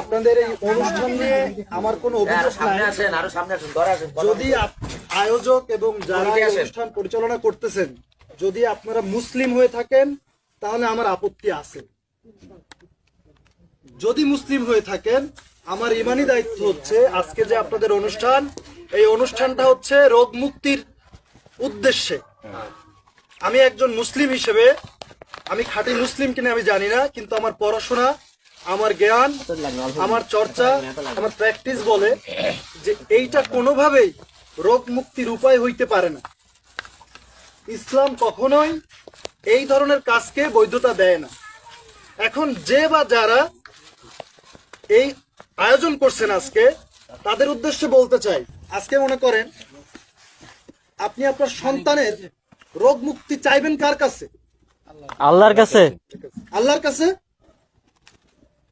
আপনাদের এই অনুষ্ঠান নিয়ে আমার কোনো অভিযোগ নাই। যদি আয়োজক এবং যারা। অনুষ্ঠান পরিচালনা করতেছেন যদি আপনারা মুসলিম হয়ে থাকেন তাহলে আমার আপত্তি আছে। যদি মুসলিম হয়ে থাকেন আমার ইমানি দায়িত্ব হচ্ছে আজকে যে আপনাদের অনুষ্ঠান এই অনুষ্ঠানটা হচ্ছে রোগ মুক্তির উদ্দেশ্যে। আমি একজন মুসলিম হিসেবে আমি খাঁটি মুসলিম কিনা আমি জানি না কিন্তু আমার পড়াশোনা আমার জ্ঞান আমার চর্চা আমার প্র্যাকটিস বলে যে এইটা কোনোভাবেই রোগ মুক্তির উপায় হইতে পারে না। ইসলাম কখনোই এই ধরনের কাজকে বৈধতা দেয় না। এখন যে বা যারা এই আয়োজন করছেন আজকে তাদের উদ্দেশ্যে বলতে চাই আজকে মনে করেন আপনি আপনার সন্তানের রোগ মুক্তি চাইবেন কার কাছে? আল্লাহর কাছে। আল্লাহর কাছে?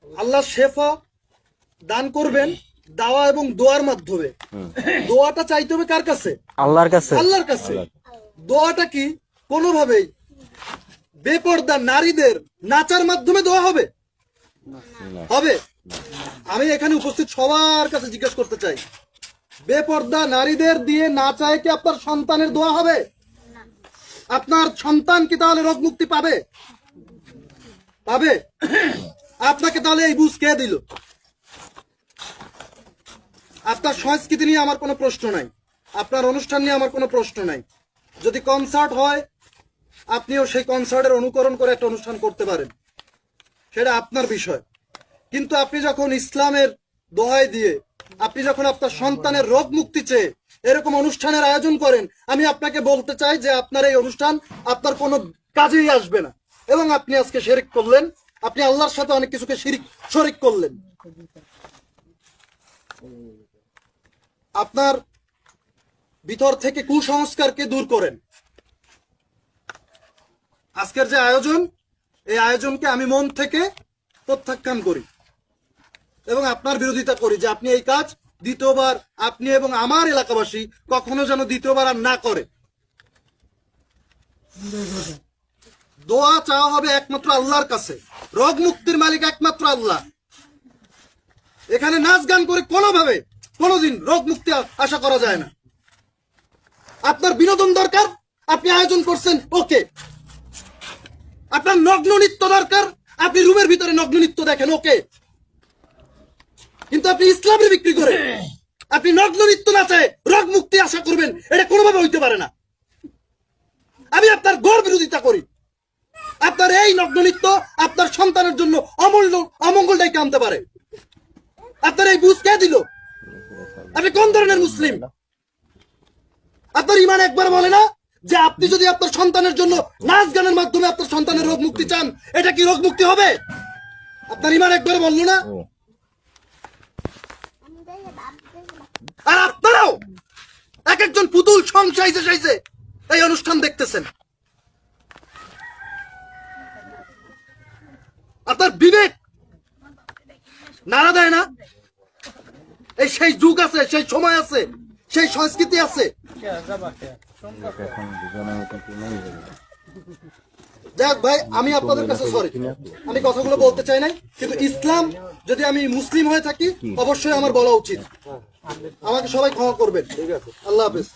আল্লাহ শেফা দান করবেন দাওয়া এবং দোয়ার মাধ্যমে। দোয়াটা চাইতে হবে কার কাছে? আল্লাহর কাছে। আল্লাহর কাছে। দোয়াটা কি কোনোভাবেই বেপর্দা নারীদের নাচার মাধ্যমে দোয়া হবে? হবে? আমি এখানে উপস্থিত সবার কাছে জিজ্ঞেস করতে চাই। বেপর্দা নারীদের দিয়ে নাচায় কি আপনার সন্তানের দোয়া হবে? আপনার সন্তান কি তাহলে রোগ মুক্তি পাবে? পাবে? আপনাকে তাহলে এই বুঝ কে দিল? আপনার সংস্কৃতি নিয়ে আমার কোনো প্রশ্ন নাই। আপনার অনুষ্ঠান নিয়ে আমার কোনো প্রশ্ন নাই। যদি কনসার্ট হয়, আপনিও সেই কনসার্টের অনুকরণ করে একটা অনুষ্ঠান করতে পারেন। সেটা আপনার বিষয়। কিন্তু আপনি যখন ইসলামের দোহাই দিয়ে, আপনি যখন আপনার সন্তানের রোগ মুক্তি চেয়ে এরকম অনুষ্ঠানের আয়োজন করেন, আমি আপনাকে বলতে চাই যে আপনার এই অনুষ্ঠান আপনার কোনো কাজেই আসবে না। এবং আপনি আজকে শিরিক করলেন আপনি আল্লাহর সাথে অনেক কিছুকে শিরিক, শরিক করলেন। আপনার ভিতর থেকে কুসংস্কারকে দূর করেন। আজকের যে আয়োজন, এই আয়োজনকে আমি মন থেকে প্রত্যাখ্যান করি এবং আপনার বিরোধিতা করি যে আপনি এই কাজ দ্বিতীয়বার, আপনি এবং আমার এলাকাবাসী কখনো যেন দ্বিতীয়বার আর না করে। দোয়া চাওয়া হবে একমাত্র আল্লাহর কাছে। রোগ মুক্তির মালিক একমাত্র আল্লাহ। এখানে নাচ গান করে কোনোভাবে কোনোদিন রোগ মুক্তি আশা করা যায় না। আপনার বিনোদন দরকার, আপনি আয়োজন করছেন, ওকে। আপনার নগ্ন নৃত্য দরকার, আপনি রুমের ভিতরে নগ্ন নৃত্য দেখেন, ওকে। কিন্তু আপনি ইসলামের বিক্রি করে আপনি নগ্ন নৃত্য নাচায় রোগ মুক্তি আশা করবেন, এটা কোনোভাবে হইতে পারে না। আমি আপনার গড় বিরোধিতা করি। আপনার এই নগ্ন নৃত্য আপনার সন্তানের জন্য অমূল্য অমঙ্গল ডেকে আনতে পারে। আপনার এই বুঝ কে দিল? আপনি কোন ধরনের মুসলিম? আপনার ইমান একবার বলে না যে আপনি যদি আপনার সন্তানের জন্য নাচ গানের মাধ্যমে আপনার সন্তানের রোগ মুক্তি চান এটা কি রোগ মুক্তি হবে? আপনার ইমান একবার বলল না? আর আপনারাও এক একজন পুতুল সংসাইছে সাইছে এই অনুষ্ঠান দেখতেছেন। আপনার বিবেক নাড়া দেয় না। এই সেই যুগ আছে, সেই সময় আছে, সেই সংস্কৃতি আছে। যাক ভাই, আমি আপনাদের কাছে সরি আমি কথাগুলো বলতে চাই নাই, কিন্তু ইসলাম যদি আমি মুসলিম হয়ে থাকি, অবশ্যই আমার বলা উচিত। আমাকে সবাই ক্ষমা করবেন। ঠিক আছে আল্লাহ হাফেজ।